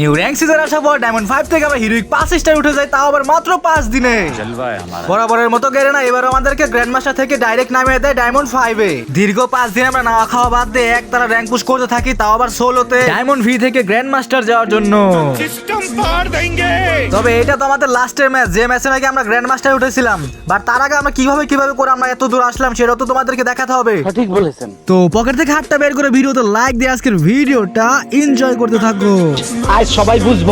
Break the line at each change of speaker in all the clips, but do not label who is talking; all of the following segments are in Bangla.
নিউ র্যাঙ্ক সিজন আসার পর ডায়মন্ড ফাইভ থেকে আবার হিরোইক পাঁচ স্টার উঠে যায় তাও আবার মাত্র পাঁচ দিনে। বরাবরের মতো গেলে না এবার আমাদেরকে গ্র্যান্ড মাস্টার থেকে ডাইরেক্ট নামিয়ে দেয় ডায়মন্ড ফাইভে দীর্ঘ পাঁচ দিন আমরা নাওয়া খাওয়া বাদ দিয়ে এক তারা র্যাঙ্ক পুশ করতে থাকি তাও আবার সোলোতে ডায়মন্ড ভি থেকে গ্র্যান্ড মাস্টার যাওয়ার জন্য। তবে এটা তো আমাদের লাস্টের ম্যাচ যে ম্যাচে নাকি আমরা গ্র্যান্ড মাস্টার উঠেছিলাম। বাট তার আগে আমরা কীভাবে কীভাবে করে আমরা এত দূর আসলাম সেটা তো তোমাদেরকে দেখাতে হবে।
ঠিক বলেছেন।
তো পকেট থেকে হাতটা বের করে ভিডিওতে লাইক দিয়ে আজকের ভিডিওটা এনজয় করতে থাকো।
সবাই বুঝব।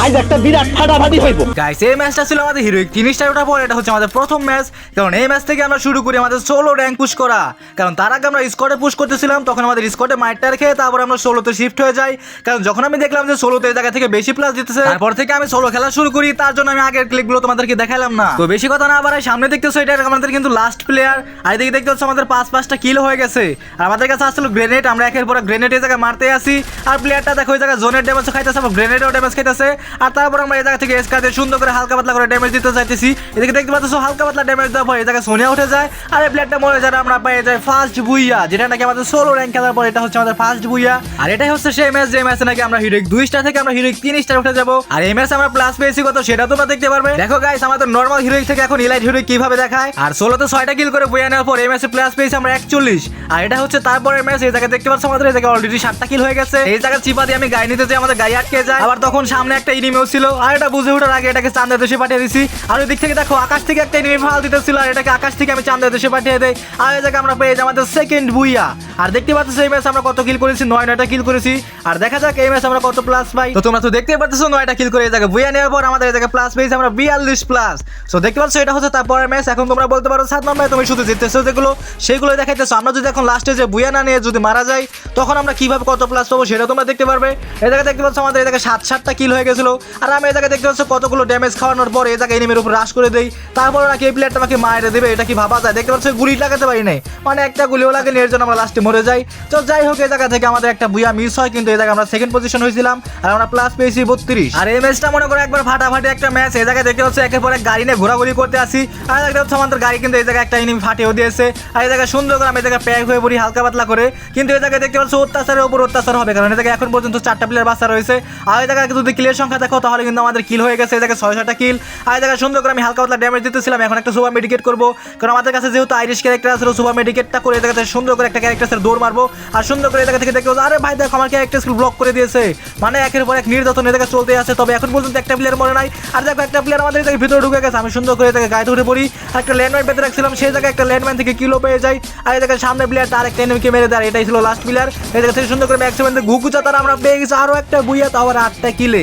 আজ একটা বিরাট ফাটাফাটি হইব।
গাইস এই ম্যাচটা ছিল আমাদের হিরোইক স্টার ওঠার পর, এটা হচ্ছে আমাদের প্রথম ম্যাচ কারণ এই ম্যাচ থেকে আমরা শুরু করি আমাদের সোলো র্যাঙ্ক পুশ করা। কারণ তার আগে আমরা স্কোয়াডে পুশ করতেছিলাম, তখন আমাদের স্কোয়াডে মাইটটা রেখে তারপর আমরা ষোলোতে শিফট হয়ে যাই। কারণ যখন আমি দেখলাম যে এই জায়গা থেকে বেশি প্লাস দিতেছে, তারপর থেকে আমি সোলো খেলা শুরু করি, তার জন্য আমি আগের ক্লিপগুলো তোমাদেরকে দেখালাম না। তো বেশি কথা না আবার সামনে দেখতেছো, এটা আমাদের কিন্তু লাস্ট প্লেয়ার আর এদিকে দেখতে হচ্ছে আমাদের পাঁচ পাঁচটা কিল হয়ে গেছে। আর আমাদের কাছে আসছিল গ্রেনেড আমরা একের পর গ্রেনেড এই জায়গায় মারতে আসি। আর প্লেয়ারটা দেখো, ওই জায়গায় জোনের ড্যামেজ খাইতেছে, আবার গ্রেনেডও ড্যামেজ খাইতেছে। আর তারপর আমরা এই জায়গা থেকে এসকা দিয়ে সুন্দর করে হালকা পাতলা করে ড্যামেজ দিতে চাইতেছি। এদিকে দেখতে পাচ্ছ, হালকা পাতলা ড্যামেজ দেওয়ার পর এই জায়গায় সোনিয়া উঠে যায়। আর এই প্লেয়ারটা মরে যায় আমরা পেয়ে যাই ফার্স্ট বুইয়া যেটা নাকি আমাদের সোলো র্যাঙ্ক খেলার পর এটা হচ্ছে আমাদের ফার্স্ট বুইয়া আর এটাই হচ্ছে সেই ম্যাচ যে ম্যাচে নাকি আমরা হিরোইক দুই স্টার থেকে আমরা হিরোইক তিন স্টার উঠে যাব। আর এই ম্যাচে আমরা প্লাস পেয়েছি কত সেটা তোমরা দেখতে পারবে। দেখো গাইস আমাদের নর্মাল হিরোইক থেকে এখন ইলাইট হিরোইক কীভাবে দেখায়। আর ষোলোতে ছয়টা কিল করে বইয়া নেওয়ার পর এই ম্যাচে প্লাস পেয়েছি আমরা একচল্লিশ। আর এটা হচ্ছে তারপরের ম্যাচ এই জায়গায় দেখতে পাচ্ছ আমাদের, এই জায়গায় অলরেডি সাতটা কিল হয়ে গেছে। এই জায়গায় চিপা দিয়ে আমি গাড়ি নিতে যাই, আমাদের গাড়ি আটকে যায়। আবার তখন সামনে একটা ইনিমেও ছিল, আর এটা বুঝে ওঠার আগে এটাকে চান্দের দেশে পাঠিয়ে দিছি। আর ওই দিক থেকে দেখো, আকাশ থেকে একটা ইনিমি ফাল দিতেছিল, আর এটাকে আকাশ থেকে আমি চান্দের দেশে পাঠিয়ে দেই। আর জায়গায় আমরা পেয়ে যাই আমাদের সেকেন্ড বুইয়া আর দেখতে পাচ্ছ এই ম্যাচ আমরা কত কিল করেছি, নয়, নয়টা কিল করেছি। আর দেখা যাক এই ম্যাচ আমরা কত প্লাস পাই। তো তোমরা তো দেখতে পাচ্ছ নয়টা কিল করে এই জায়গায় বুইয়া নেওয়ার পর আমাদের এই জায়গায় প্লাস পেয়েছি আমরা বিয়াল্লিশ প্লাস সো দেখতে পাচ্ছ এটা হচ্ছে তারপরের ম্যাচ এখন তোমরা বলতে পারো, সাত নম্বরে তুমি শুধু জিততেছো যেগুলো সেগুলো দেখাইতেছো। আমরা যদি এখন লাস্টে যে বুয়া না নিয়ে যদি মারা যাই, তখন আমরা কীভাবে কত প্লাস পাবো সেটা তোমরা দেখতে পারবে। এই জায়গায় দেখতে পাচ্ছ আমাদের এই জায়গায় সাত, সাতটা কিল হয়ে গেছিল আর আমি এই জায়গায় দেখতে পাচ্ছি কতগুলো ড্যামেজ খাওয়ানোর পর এই জায়গায় এনিমের উপর রাশ করে দেই তারপর নাকি এই প্লেয়ারটা আমাকে মায়ের দেবে এটা কি ভাবা যায় দেখতে পাচ্ছ গুলি লাগাতে পারি নাই মানে একটা গুলিও লাগেনি এর জন্য আমরা লাস্টে মরে যাই তো যাই হোক এই জায়গা থেকে আমাদের একটা বুয়া মিস হয় কিন্তু এই জায়গায় আমরা সেকেন্ড পজিশন হয়েছিলাম আর আমরা প্লাস পেয়েছি বত্রিশ আর এই ম্যাচটা মনে করো একবার ফাটাফাটি একটা ম্যাচ এই জায়গায় দেখতে পাচ্ছি একের পর এক গাড়ি নিয়ে ঘোরাঘুরি করতে আসি আর দেখতে পাচ্ছ আমাদের গাড়ি কিন্তু এই জায়গায় একটা ইনিমি ফাটিয়েও দিয়েছে আর এই জায়গায় সুন্দর করে আমি এই জায়গায় প্যাক হয়ে পড়ি হালকা পাতলা করে কিন্তু এই জায়গায় দেখতে পাচ্ছি অত্যাচারের উপর অত্যাচার হবে কারণ এই জায়গায় এখন পর্যন্ত চারটা প্লেয়ার বাচ্চা রয়েছে আর এই জায়গায় যদি ক্লিয়ার দেখো তাহলে কিন্তু আমাদের কিল হয়ে গেছে। এই ছয় ছয়টা কিল আর এই সুন্দর করে আমি হালকা পাতলা ড্যামেজ দিতেছিলাম এখন একটা সুপার মেডিকেট করব। কারণ আমাদের কাছে যেহেতু আইরিশ ক্যারেক্টার আছে সুপার মেডিকেটটা করে এই সুন্দর করে একটা ক্যারেক্টার দৌড় মারবো। আর সুন্দর করে এই থেকে পাচ্ছ, আরে ভাই দেখো আমার ক্যারেক্টার ব্লক করে দিয়েছে। মানে একের পর এক নির্যাতন এই চলতে আছে। তবে এখন পর্যন্ত একটা প্লেয়ার মনে নাই। আর দেখো একটা প্লেয়ার আমাদের এই ভিতরে ঢুকে গেছে। আমি সুন্দর করে এই গায়ে ধরে পড়ি। আর একটা ল্যান্ডমাইন পেতে রাখছিলাম সেই জায়গায় একটা ল্যান্ডমাইন থেকে কিলো পেয়ে যাই। আর এই সামনে প্লেয়ার তার একটা এনিমিকে মেরে দেয়। এটাই ছিল লাস্ট প্লেয়ার এই থেকে সুন্দর করে ম্যাক্সিমাম ঘুঘুচা তারা আমরা পেয়ে গেছি আরও একটা বুইয়া তো আবার আটটা কিলে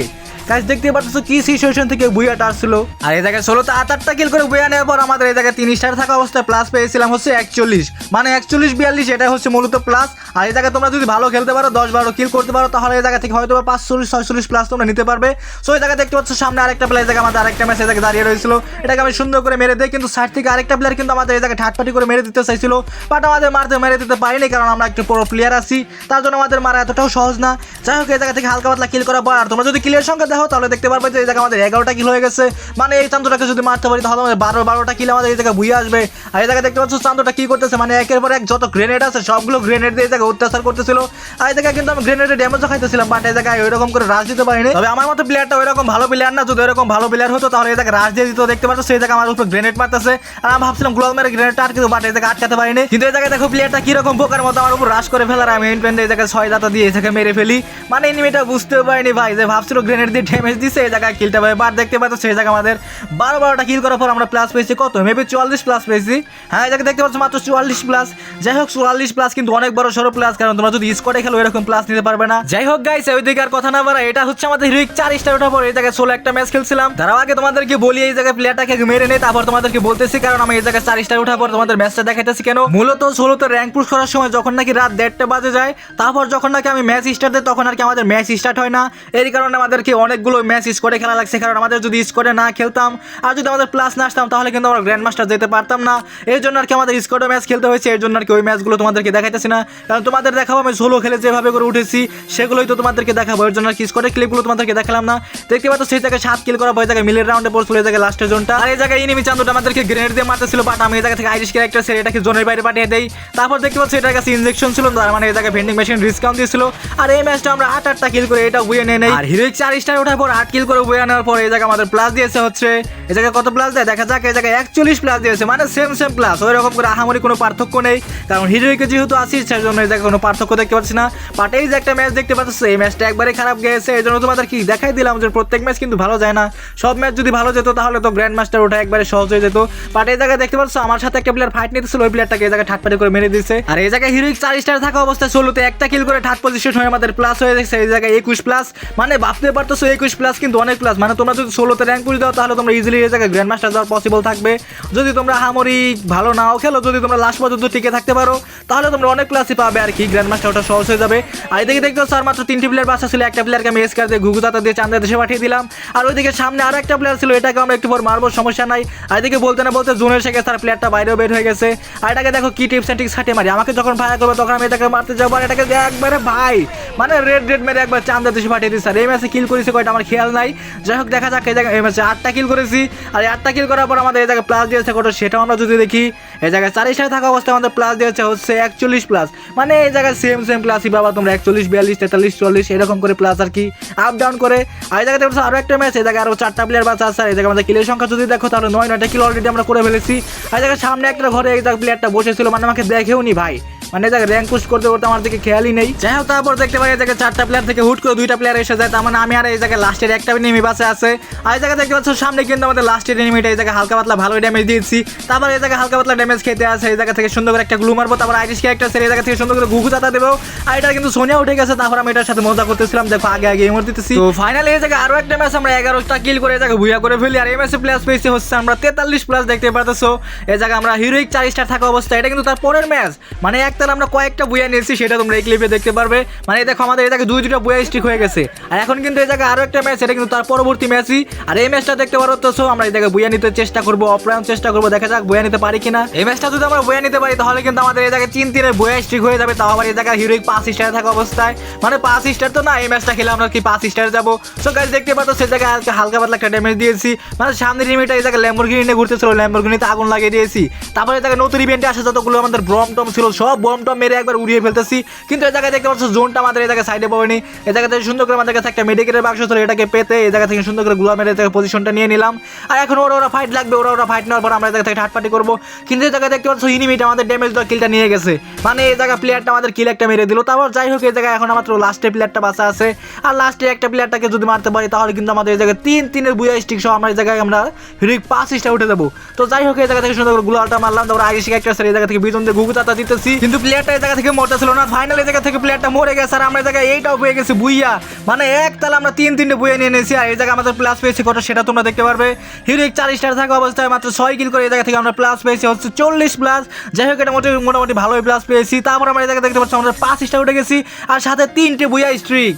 গাইস দেখতে পাচ্ছ কি সিচুয়েশন থেকে বুইয়াটা আসছিল আর এই জায়গায় ষোলোতে আট আটটা কিল করে বুইয়া নেওয়ার পর আমাদের এই জায়গায় তিন স্টার থাকা অবস্থায় প্লাস পেয়েছিলাম হচ্ছে একচল্লিশ। মানে একচল্লিশ, বিয়াল্লিশ এটা হচ্ছে মূলত প্লাস আর এই জায়গায় তোমরা যদি ভালো খেলতে পারো, দশ বারো কিল করতে পারো, তাহলে এই জায়গা থেকে হয়তো বা পাঁচচল্লিশ, ছয়চল্লিশ প্লাস তোমরা নিতে পারবে। সো এই জায়গায় দেখতে পাচ্ছ সামনে আরেকটা প্লেয়ার জায়গায় আমাদের আরেকটা ম্যাচ এই জায়গায় দাঁড়িয়ে রয়েছিল। এটাকে আমি সুন্দর করে মেরে দেয় কিন্তু সাইড থেকে আরেকটা প্লেয়ার কিন্তু আমাদের এই জায়গায় ঠাটপাটি করে মেরে দিতে চাইছিল। বাট আমাদের মারতে, মেরে দিতে পারিনি, কারণ আমরা একটু বড় প্লেয়ার আছি। তার জন্য আমাদের মারা এতটাও সহজ না। যাই হোক, এই জায়গা থেকে হালকা পাতলা কিল করার পর, আর তোমরা যদি কিলের সংখ্যা দেখো তাহলে দেখতে পারবে যে এই জায়গায় আমাদের এগারোটা কিল হয়ে গেছে মানে এই চান্দটাকে যদি মারতে পারি তাহলে আমাদের বারো বারোটা কিল আমাদের এই জায়গায় বুয়ে আসবে আর এই জায়গায় দেখতে পাচ্ছ চান্দটা কি করতেছে মানে একের পর এক যত গ্রেনেড আছে সবগুলো গ্রেনেড দিয়ে এই জায়গায় অত্যাচার করতেছিল আর এই জায়গায় কিন্তু আমি গ্রেনেডের ড্যামেজও খাইতেছিলাম বাট এই জায়গায় ওইরকম করে রাশ দিতে পারিনি তবে আমার মতো প্লেয়ারটা ওইরকম ভালো প্লেয়ার না যদি ওইরকম ভালো প্লেয়ার হতো তাহলে এই জায়গায় রাশ দিয়ে দিত দেখতে পাচ্ছ সেই জায়গায় আমার উপর গ্রেনেড মারতেছে আর আমি ভাবছিলাম গ্লোয়াল মেরে গ্রেনেডটা আটকে বাট এই জায়গায় আটকাতে পারিনি কিন্তু এই জায়গায় দেখো প্লেয়ারটা কীরকম বোকার মতো আমার উপর রাশ করে ফেলার আমি এই জায়গায় ছয় দাতা দিয়ে এই জায়গায় মেরে ফেলি মানে এনিমিটা বুঝতে পারিনি ভাই যে ভাবছিল গ্রেনেড দিয়ে ড্যামেজ দিছে, এই জায়গায় কিলটা ভাই। বার দেখতে পাচ্ছ, সেই জায়গায় আমাদের বারো বারোটা কিল করার পর আমরা প্লাস পেয়েছি। কত? মেবি চুয়াল্লিশ প্লাস পেয়েছি। হ্যাঁ এই দেখতে পাচ্ছ মাত্র চুয়াল্লিশ প্লাস যাই হোক, চুয়াল্লিশ প্লাস কিন্তু অনেক বড় সড়ো প্লাস কারণ তোমরা যদি স্কোয়াডে খেলো, এরকম প্লাস নিতে পারবে না। যাই হোক গাইস ওই দিকে আর কথা না বাড়া এটা হচ্ছে আমাদের হিরোইক চার স্টার ওঠার পর। এই জায়গায় ষোলো একটা ম্যাচ খেলছিলাম। তার আগে তোমাদেরকে বলি, এই জায়গায় প্লেয়ারটাকে মেরে নেই তারপর তোমাদেরকে বলতেছি, কারণ আমি এই জায়গায় চার স্টার ওঠার পর তোমাদের ম্যাচটা দেখাইতেছি কেন? মূলত ষোলোতে র্যাঙ্ক পুশ করার সময় যখন নাকি রাত দেড়টা বাজে যায়, তারপর যখন নাকি আমি ম্যাচ স্টার্ট দিই, তখন আর কি আমাদের ম্যাচ স্টার্ট হয় না। এর কারণে আমাদেরকে অনেকগুলো ম্যাচ স্কোরে খেলা লাগছে, কারণ আমাদের যদি স্কোরে না খেলতাম, আর যদি আমাদের প্লাস না আসতাম, তাহলে কিন্তু আমরা গ্র্যান্ড মাস্টার যেতে পারতাম না। এর জন্য আর কি আমাদের স্কোরে ম্যাচ খেলতে হয়েছে এর জন্য আর কি ওই ম্যাচগুলো তোমাদেরকে দেখাইতেছি না। কারণ তোমাদের দেখাবো আমি সোলো খেলে যেভাবে করে উঠেছি, সেগুলোই তো তোমাদেরকে দেখাবো। এর জন্য আর কি স্কোরের ক্লিপগুলো তোমাদেরকে দেখালাম না। দেখতে পাচ্ছ, সেই জায়গায় সাত কিল করা ওই জায়গায় মিলের রাউন্ডে পড়ছিল এই জায়গায় লাস্টের জোনটা। আর এই জায়গায় ইনিমি চান্দুটা আমাদেরকে গ্রেনেড দিয়ে মারতেছিল বাট আমি এই জায়গা থেকে আইরিশ ক্যারেক্টার ছেড়ে এটাকে জোনের বাইরে পাঠিয়ে দেই। তারপর দেখতে পাচ্ছি, এটার কাছে ইনজেকশন ছিল, তার মানে এই জায়গায় ভেন্ডিং মেশিন ডিসকাউন্ট দিয়েছিল। আর এই ম্যাচটা আমরা আট আটটা কিল করে এটা নিয়ে নেই। আর হিরোইক চার স্টার ওঠার পর আট কিল করে বুয়ে নেওয়ার পর এই জায়গায় আমাদের প্লাস দিয়েছে হচ্ছে, এই জায়গায় কত প্লাস দেয়? দেখা যাক, এই জায়গায় একচল্লিশ প্লাস দিয়েছে মানে সেম সেম প্লাস ওই রকম করে আহামরি কোনো পার্থক্য নেই, কারণ হিরোইকে যেহেতু আসি সেই জন্য এই জায়গায় কোনো পার্থক্য দেখতে পাচ্ছি না। বাট এই যে একটা ম্যাচ দেখতে পাচ্ছ, এই ম্যাচটা একবারে খারাপ গেছে, এই জন্য তোমাদের কি দেখাই দিলাম যে প্রত্যেক ম্যাচ কিন্তু ভালো যায় না। সব ম্যাচ যদি ভালো যেত, তাহলে তো গ্র্যান্ড মাস্টার ওঠা একবারে সহজ হয়ে যেত। বাট এই জায়গায় দেখতে পাচ্ছ, আমার সাথে একটা প্লেয়ার ফাইট নিতেছিল, ওই প্লেয়ারটাকে এই জায়গায় ঠাটপাটি করে মেরে দিয়েছে। আর এই জায়গায় হিরোইক চার স্টার থাকা অবস্থায় ষোলোতে একটা কিল করে থার্ড পজিশন হয়ে আমাদের প্লাস হয়ে গেছে, এই জায়গায় একুশ প্লাস মানে ভাবতে পারতেছো একুশ প্লাস কিন্তু অনেক প্লাস মানে তোমরা যদি ষোলোতে র্যাঙ্ক করে দাও, তাহলে তোমরা ইজিলি এই জায়গায় গ্র্যান্ড মাস্টার যাওয়ার পসিবল থাকবে। যদি তোমরা হামরি ভালো নাও খেলো, যদি তোমরা লাস্ট পর্যন্ত টিকে থাকতে পারো, তাহলে তোমরা অনেক প্লাসই পাবে আর কি। গ্র্যান্ড মাস্টার ওটা সহজ হয়ে যাবে। আর এদিকে দেখতে স্যার মাত্র তিনটি প্লেয়ার বাসা ছিল। একটা প্লেয়ারকে আমি এসকার দিয়ে ঘুঘুতাতা দিয়ে চান্দা দেশে পাঠিয়ে দিলাম। আর ওইদিকে সামনে আরও একটা প্লেয়ার ছিল এটাকে আমরা একটু পর মারবো, সমস্যা নাই। আর এদিকে বলতে না বলতে জোনের শেখে স্যার প্লেয়ারটা বাইরেও বের হয়ে গেছে। আর এটাকে দেখো কি টিপস অ্যান্ড টিক্স হাঁটে মারি। আমাকে যখন ভায়া করবে, তখন আমি এটাকে মারতে যাব। আর এটাকে একবারে ভাই মানে রেড রেড মেরে একবার চান্দা দেশে পাঠিয়ে দিচ্ছি আর এই ম্যাচে কিল করেছি কয়টা আমার খেয়াল নাই। যাই হোক, দেখা যাক, এই জায়গায় ম্যাচে আটটা কিল করেছি। আর এই আটটা কিল করার পর আমাদের এই জায়গায় প্লাস দিয়েছে কত, সেটাও আমরা যদি দেখি, এই জায়গায় চারিশ সাথে থাকা অবস্থায় আমাদের প্লাস দিয়েছে হচ্ছে একচল্লিশ প্লাস মানে এই জায়গায় সেম সেম প্লাসই বাবা, তোমরা একচল্লিশ, বিয়াল্লিশ, তেতাল্লিশ চল্লিশ এরকম করে প্লাস আর কি আপ ডাউন করে। আর এই জায়গাতে আরও একটা ম্যাচ এই জায়গায় আরও চারটা প্লেয়ার আছে। আর এই জায়গায় আমাদের কিলের সংখ্যা যদি দেখো, তাহলে নয়, নয়টা কিলো অলরেডি আমরা করে ফেলেছি। আর এই জায়গায় সামনে একটা ঘরে এই জায়গায় প্লেয়ারটা বসেছিল মানে আমাকে দেখেও নি ভাই। মানে জায়গায় র্যাঙ্ক পুশ করতে করতে আমার দিকে খেয়ালই নেই। যাই হোক তারপর দেখতে পাই এই চারটা প্লেয়ার থেকে হুট করে দুইটা প্লেয়ার এসে যায়। তার মানে আমি আর এই জায়গায় লাস্টের একটা এনিমি বাসে আছে। আর এই জায়গায় দেখতে পাচ্ছ, সামনে কিন্তু আমাদের লাস্টের এনিমিটা এই জায়গায় হালকা পাতলা ভালো ড্যামেজ দিয়েছি। তারপর এই জায়গায় হালকা পাতলা ড্যামেজ খেতে আছে এই জায়গা থেকে সুন্দর করে একটা গ্লু মারবো। তারপর আইরিশ ক্যারেক্টার এই জায়গা থেকে সুন্দর করে গুগু দাতা দেবো। আর এটা কিন্তু সোনিয়া উঠে গেছে, তারপর আমি এটার সাথে মজা করতেছিলাম। দেখো, আগে আগে এমর দিতেছি। তো ফাইনালি এই জায়গায় আরও একটা ম্যাচ আমরা এগারোটা কিল করে এই জায়গায় ভুইয়া করে ফেলি। আর ম্যাচে প্লাস পেয়েছি হচ্ছে আমরা তেতাল্লিশ প্লাস দেখতে পারতেছো। এই জায়গায় আমরা হিরোইক চার স্টার থাকা অবস্থা এটা কিন্তু তার পরের ম্যাচ মানে একতার আমরা কয়েকটা বুয়া নিয়েছি, সেটা তোমরা এই ক্লিপে দেখতে পারবে। মানে দেখো আমাদের জায়গায় দুই দুটা বুয়া স্টিক হয়ে গেছে। আর এখন কিন্তু এই জায়গায় আরও একটা ম্যাচ এটা কিন্তু তার পরবর্তী ম্যাচই আর এই ম্যাচটা দেখতে পারো so আমরা জায়গায় বুয়া নিতে চেষ্টা করব অপ্রায়ণ চেষ্টা করব, দেখা যাক বুয়া নিতে পারি কিনা। এই ম্যাচটা যদি আমরা বুয়া নিতে পারি, তাহলে কিন্তু আমাদের এই জায়গায় তিন তিনের বুয়া স্ট্রিক হয়ে যাবে, তাও আবার এই জায়গায় হিরোইক পাঁচ স্টারে থাকা অবস্থায়। মানে পাঁচ স্টার তো না, এই ম্যাচটা খেলে আমরা কি পাঁচ স্টারে যাব? সো গাইজ দেখতে পাচ্ছ সে জায়গায় হালকা হালকা পাতলা একটা ড্যামেজ দিয়েছি। মানে সামনের রিমিটা এই জায়গায় ল্যাম্বরগিনি নিয়ে ঘুরতেছিল ল্যাম্বরগিনিতে আগুন লাগিয়ে দিয়েছি। তারপরে এই জায়গায় নতুন ইভেন্টে আসে যতগুলো আমাদের বম টম ছিল, সব বম টম মেরে একবার উড়িয়ে ফেলতেছি। কিন্তু এই জায়গায় দেখতে পাচ্ছ জোনটা আমাদের এই জায়গায় সাইডে পাবেনি এই জায়গা থেকে সুন্দর করে আমাদের কাছে একটা মেডিকেলের বাক্স ছিল, এটাকে পেতে এই জায়গা থেকে সুন্দর করে গুলা মেরে জায়গায় পজিশনটা নিয়ে নিলাম। আর এখন ওরা ওরা ফাইট লাগবে, ওরা ওরা ফাইট নেওয়ার পর আমরা এই জায়গা থেকে ঠাটপাটি করব। কিন্তু এই জায়গায় দেখতে পাচ্ছ ইনিমিটা আমাদের ড্যামেজ দেওয়া কিলটা নিয়ে গেছে। মানে এই জায়গা প্লেয়ারটা আমাদের কিল একটা মেরে দিল। তারপর যাই হোক এই জায়গায় এখন মাত্র লাস্টে প্লেয়ারটা বাঁচা আছে। আর লাস্টে একটা প্লেয়ারটাকে যদি মারতে পারি, তাহলে কিন্তু আমাদের এই জায়গায় তিন তিনের বুয়া স্টিক সহ আমরা এই জায়গায় আমরা হিরিক পাঁচ স্টার উঠে যাব তো যাই হোক এই জায়গা থেকে সুন্দর করে গুলালটা মারলাম। তারপর আগে শিখে একটা এই জায়গা থেকে বিজন দিয়ে গুগু তাতা দিতেছি। কিন্তু প্লেয়ারটা এই জায়গা থেকে মরতেছিল না। ফাইনাল এই জায়গা থেকে প্লেয়ারটা মরে গেছে আর আমরা এই জায়গায় এইটাও পেয়ে গেছি বুইয়া। মানে এক তাহলে আমরা তিন তিনটে বইয়ে নিয়ে নিয়েছি আর এই জায়গায় আমাদের প্লাস পেয়েছি কত সেটা তোমরা দেখতে পারবে। হিরিক চার স্টার থাকা অবস্থায় মাত্র ছয় কিল করে এই জায়গা থেকে আমরা প্লাস পেয়েছি, হচ্ছে চল্লিশ প্লাস যাই হোক, এটা মোটামুটি মোটামুটি ভালোই প্লাস পেয়েছি। তারপর আমরা এই জায়গায় দেখতে পাচ্ছি আমরা পাঁচ স্টার উঠে গেছি আর সাথে তিনটে বুইয়া স্ট্রিক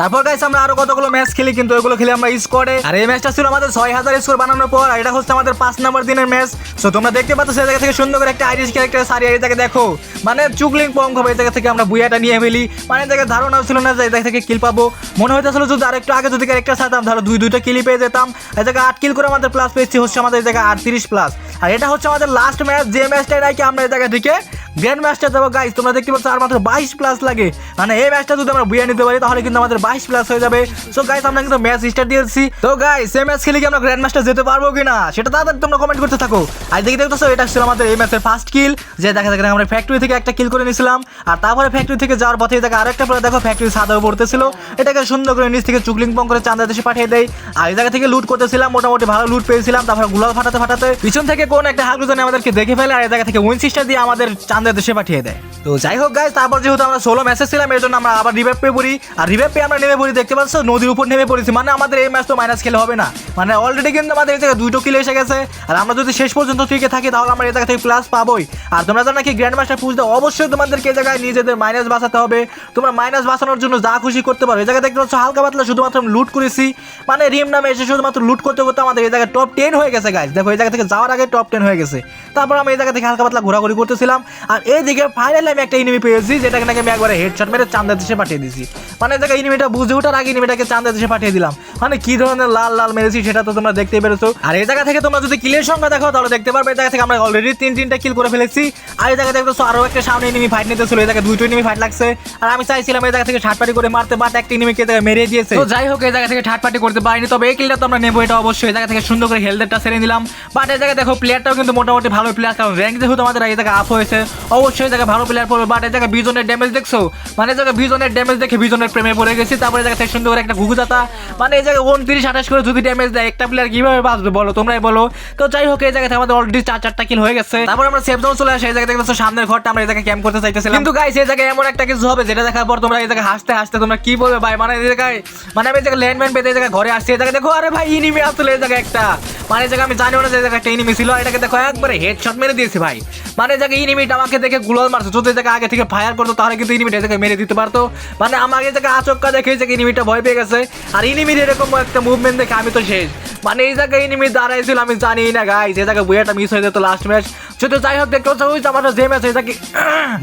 তারপর গাইস আমরা আরও কতগুলো ম্যাচ খেলি কিন্তু ওইগুলো খেলে আমরা স্কোরে আর এই ম্যাচটা ছিল আমাদের ছয় হাজার স্কোর বানানোর পর, আর এটা হচ্ছে আমাদের পাঁচ নম্বর দিনের ম্যাচ তো তোমরা দেখতে পাচ্ছ সেই জায়গা থেকে সুন্দর করে একটা আইরিশ ক্যারেক্টার সারি এই জায়গায় দেখো। মানে চুকলিং পং হবে এই জায়গা থেকে আমরা বুয়াটা নিয়ে ফেলি। মানে জায়গায় ধারণা ছিল না যে এই জায়গা থেকে কিল পাবো। মনে হইতেছিল যদি আরেকটু আগে যদি ক্যারেক্টার সারতাম, ধরো দুই দুইটা কিলি পেয়ে যেতাম। এই জায়গায় আট কিল করে আমাদের প্লাস পেয়েছি, হচ্ছে আমাদের এই জায়গায় আটত্রিশ প্লাস আর এটা হচ্ছে আমাদের লাস্ট ম্যাচ যে ম্যাচটাই নাকি আমরা এই জায়গা থেকে গ্র্যান্ড ম্যাচটা দেবো গাইস তোমরা দেখতে পাচ্ছ আর মাত্র বাইশ প্লাস লাগে। মানে এই ম্যাচটা যদি আমরা বুয়া নিতে পারি, তাহলে কিন্তু আমাদের বাইশ প্লাস হয়ে যাবে। সো গাইস আমরা কিন্তু ম্যাচ স্টার্ট দিয়েছি। তো গাইস এই ম্যাচ খেলে কি আমরা গ্র্যান্ড ম্যাচটা যেতে পারব কিনা? সেটা তাড়াতাড়ি তোমরা কমেন্ট করতে থাকো। আর দেখতে দেখতেছো, এটা ছিল আমাদের এই ম্যাচের ফার্স্ট কিল যে দেখা দেখা আমরা ফ্যাক্টরি থেকে একটা কিল করে নিয়েছিলাম। আর তারপরে ফ্যাক্টরি থেকে যাওয়ার পথে জায়গায় আরেকটা পরে দেখো ফ্যাক্টরি সাদা পড়তেছিল। এটাকে সুন্দর করে নিচ থেকে চুকলিং পং করে চান্দা দেশে পাঠিয়ে দেয়। আর এই জায়গা থেকে লুট করতেছিলাম, মোটামুটি ভালো লুট পেয়েছিলাম। তারপর গুলাল ফাটাতে ফাটাতে, পিছন থেকে কোন একটা হাগুজনে আমাদেরকে দেখে ফেলে। আর এই জায়গা থেকে উইন সিস্টার দিয়ে আমাদের চাঁদের দেশে পাঠিয়ে দেয়। তো যাই হোক গাইজ তারপর যেহেতু আমরা ষোলো ম্যাচে ছিলাম এর জন্য আমরা আবার রিভাইভ পেয়ে পড়ি। আর রিভাইভ পেয়ে আমরা নেমে পড়ি, দেখতে পাচ্ছ? নদীর উপর নেমে পড়েছি। মানে আমাদের এই ম্যাচ তো মাইনাস খেলে হবে না। মানে অলরেডি কিন্তু আমাদের এই জায়গায় দুটো কিলো এসে গেছে। আর আমরা যদি শেষ পর্যন্ত টিকে থাকি, তাহলে আমরা এই জায়গা থেকে প্লাস পাবোই। আর তোমরা জানো কি গ্র্যান্ড মাস্টার পুজতে অবশ্যই তোমাদেরকে এই জায়গায় নিজেদের মাইনাস বাঁচাতে হবে। তোমরা মাইনাস বাঁচানোর জন্য যা খুশি করতে পারো। এই জায়গায় দেখতে পাচ্ছ, হালকা পাতলা শুধুমাত্র লুট করেছি। মানে রিম নামে এসে শুধুমাত্র লুট করতে করতে আমাদের এই জায়গায় টপ টেন হয়ে গেছে গাইজ দেখো, এই জায়গা থেকে যাওয়ার আগে টপ টেন হয়ে গেছে। তারপর আমি এই জায়গা থেকে হালকা পাতলা ঘোরাঘুরি করতেছিলাম। আর এইদিকে ফাইনালি আমি একটা ইনিমি পেয়েছি, যেটাকে নাকি আমি একবারে হেডশট মেরে চান্দা দেশে পাঠিয়ে দিয়েছি। মানে দেখে ইনিমিটা বুঝে ওঠার আগে ইনিমিটাকে চান্দা দেশে পাঠিয়ে দিলাম। মানে কি ধরনের লাল লাল মেরেছি সেটা তো তোমরা দেখতেই পেরেছ। আর এই জায়গা থেকে তোমরা যদি কিলের সংখ্যা দেখো, তাহলে দেখতে পারবে এই জায়গা থেকে আমরা অলরেডি তিন তিনটা কিল করে ফেলেছি। আর এই জায়গা দেখতেছো আরও একটা সামনে ইনিমি ফাইট নিতে ছিল এই জায়গায় দুইটো ইনিমি ফাইট লাগছে। আর আমি চাইছিলাম এই জায়গা থেকে ঠাটপাটি করে মারতে বাট একটা ইনিমিকে এই জায়গায় মেরে দিয়েছে। তো যাই হোক, এই জায়গা থেকে ঠাটপাটি করতে পারিনি, তবে এই কিলটা তো আমরা নেব, এটা অবশ্যই। এই জায়গা থেকে সুন্দর করে হেলথেরটা সেরে নিলাম। বাট এই জায়গায় দেখো প্লেয়ারটাও কিন্তু মোটামুটি ভালো প্লেয়ার কারণ র্যাঙ্ক যেহেতু আমাদের এই জায়গায় আপ হয়েছে, অবশ্যই এই জায়গায় ভালো প্লেয়ার পড়বে। বাট এই জায়গায় বিজনের ড্যামেজ দেখছ? মানে এই জায়গায় বিজনের ড্যামেজ দেখে বিজনের প্রেমে পড়ে গেছি। তারপরে এই জায়গা থেকে সুন্দর করে একটা ঘুঘুজাতা মানে এই জায়গায় উনত্রিশ আঠাশ করে যদি ড্যামেজ দেয় একটা প্লেয়ার কীভাবে বাঁচবে বলো তোমরাই বলো তো যাই হোক এই জায়গা থেকে আমাদের অলরেডি চার চারটা কিল হয়ে গেছে তারপর আমরা সেফ জোন চলে এই জায়গা থেকে দেখছ সামনের ঘরটা আমরা এই জায়গায় ক্যাম্প করতে চাইতেছিলাম কিন্তু গাইস এই জায়গায় এমন একটা কিছু হবে যেটা দেখার পর তোমরা এই জায়গায় হাসতে হাসতে তোমরা কি বলবে ভাই মানে এই জায়গায় মানে আমি এই জায়গায় ল্যান্ডম্যান পেতে এই জায়গায় ঘরে আসছি এই জায়গায় দেখো আরে ভাই ইনিমি আসলে এই জায়গায় একটা মানে এই জায়গায় আমি না যে জায়গায় একটা ইনিমি ছিল এটাকে দেখো একবারে হেডশট মেরে দিয়েছি ভাই মানে জায়গায় আমাকে দেখে গুলাল মারছে যদি জায়গায় আগে থেকে ফায়ার করতো তাহলে কিন্তু ইনিমিটা জায়গায় মেরে দিতে পারতো মানে আমাকে এই জায়গায় আচক্কা দেখে জায়গায় ইনিমিটা ভয় পেয়ে গেছে আর ইনিমির এরকম একটা মুভমেন্ট দেখে আমি তো শেষ। মানে এই জায়গায় ইনিমি দাঁড়াইছিল, আমি জানি না গাইজ এই জায়গায় বইয়াটা মিস হয়ে যেত লাস্ট ম্যাচ যদি যাই হোক, দেখতে যে আমার যে ম্যাচ এই জায়গায়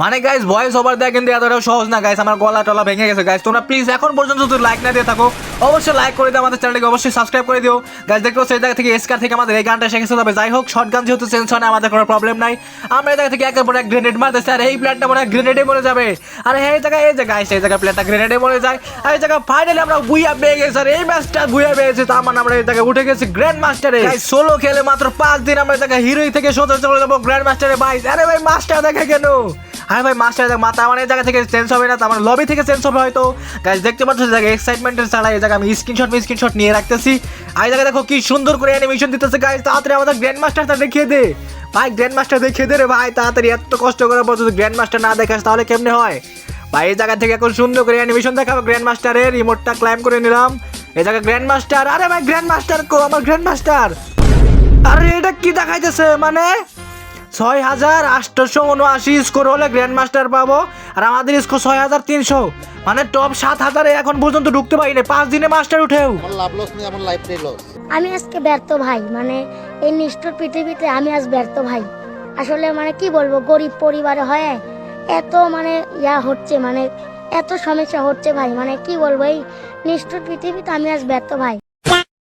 মানে গাইজ ভয়েস ওভার দেয় কিন্তু এতটাও সহজ না গাইজ আমার গলা টলা ভেঙে গেছে গাইজ তোমরা প্লিজ এখন পর্যন্ত যদি লাইক না দিয়ে থাকো, অবশ্যই লাইক করে দিও আমাদের চ্যানেলকে অবশ্যই সাবস্ক্রাইব করে দিও। গাইজ দেখতে হচ্ছে এই জায়গা থেকে এসকার থেকে আমাদের এই গানটা শিখেছে তবে যাই হোক শর্ট গান যেহেতু চেঞ্জ হয় আমাদের কোনো প্রবলেম নাই। আমরা এই জায়গা থেকে একের পর এক গ্রেনেড মারতেছি, আর এই প্ল্যানটা মনে হয় গ্রেনেডে মরে যাবে। আর এই জায়গায় এই জায়গায় এই জায়গায় প্ল্যানটা গ্রেনেডে মরে যায়। আর এই জায়গায় ফাইনালি আমরা বুইয়া পেয়ে গেছি, আর এই ম্যাচটা বুইয়া পেয়েছি, তার মানে আমরা এই জায়গায় উঠে গেছি গ্র্যান্ড মাস্টারে সোলো খেলে মাত্র পাঁচ দিন আমরা এই জায়গায় হিরোই থেকে সোজা চলে যাব গ্র্যান্ড মাস্টারে ভাই, আরে ভাই মাস্টার দেখে কেন? আরে ভাই মাস্টার দেখ, মাথা মানে এই জায়গা থেকে চেঞ্জ হবে না মানে লবি থেকে চেঞ্জ হবে হয়তো। গাইজ দেখতে পাচ্ছ এই জায়গায় এক্সাইটমেন্টের ছাড়া এই জায়গায় আমি স্ক্রিনশট স্ক্রিনশট নিয়ে রাখতেছি। আর এই দেখো কি সুন্দর করে অ্যানিমেশন দিতেছে গাইজ তাড়াতাড়ি আমাদের গ্র্যান্ড মাস্টারটা দেখিয়ে দে। ভাই গ্র্যান্ড মাস্টার দেখিয়ে দে রে ভাই, তাড়াতাড়ি এত কষ্ট করার পর গ্র্যান্ড মাস্টার না দেখাস, তাহলে কেমনে হয়? ভাই, এই জায়গা থেকে এখন সুন্দর করে অ্যানিমেশন দেখাবো গ্র্যান্ড মাস্টারের রিমোটটা ক্লাইম করে নিলাম। এই জায়গায় গ্র্যান্ড মাস্টার আরে ভাই গ্র্যান্ড মাস্টার কো, আমার গ্র্যান্ড মাস্টার আরে, এটা কি দেখাইতেছে মানে? ছয় হাজার আটশোশো উনআশি স্কোর হলে গ্র্যান্ড মাস্টার পাবো। আর আমাদের স্কোর ছয় হাজার তিনশো। মানে টপ সাত হাজারে এখন পর্যন্ত ঢুকতে পারিনি। পাঁচ দিনে মাস্টার উঠেও।
লাভ লস নেই আমার লাইফটাই লস
আমি আজকে ব্যর্থ ভাই। মানে এই নিষ্ঠুর পৃথিবীতে আমি আজ ব্যর্থ ভাই। আসলে মানে কি বলব গরিব পরিবারে হয় এত মানে ইয়া হচ্ছে মানে এত সমস্যা হচ্ছে ভাই। মানে কি বলব এই নিষ্ঠুর পৃথিবীতে আমি আজ ব্যর্থ ভাই।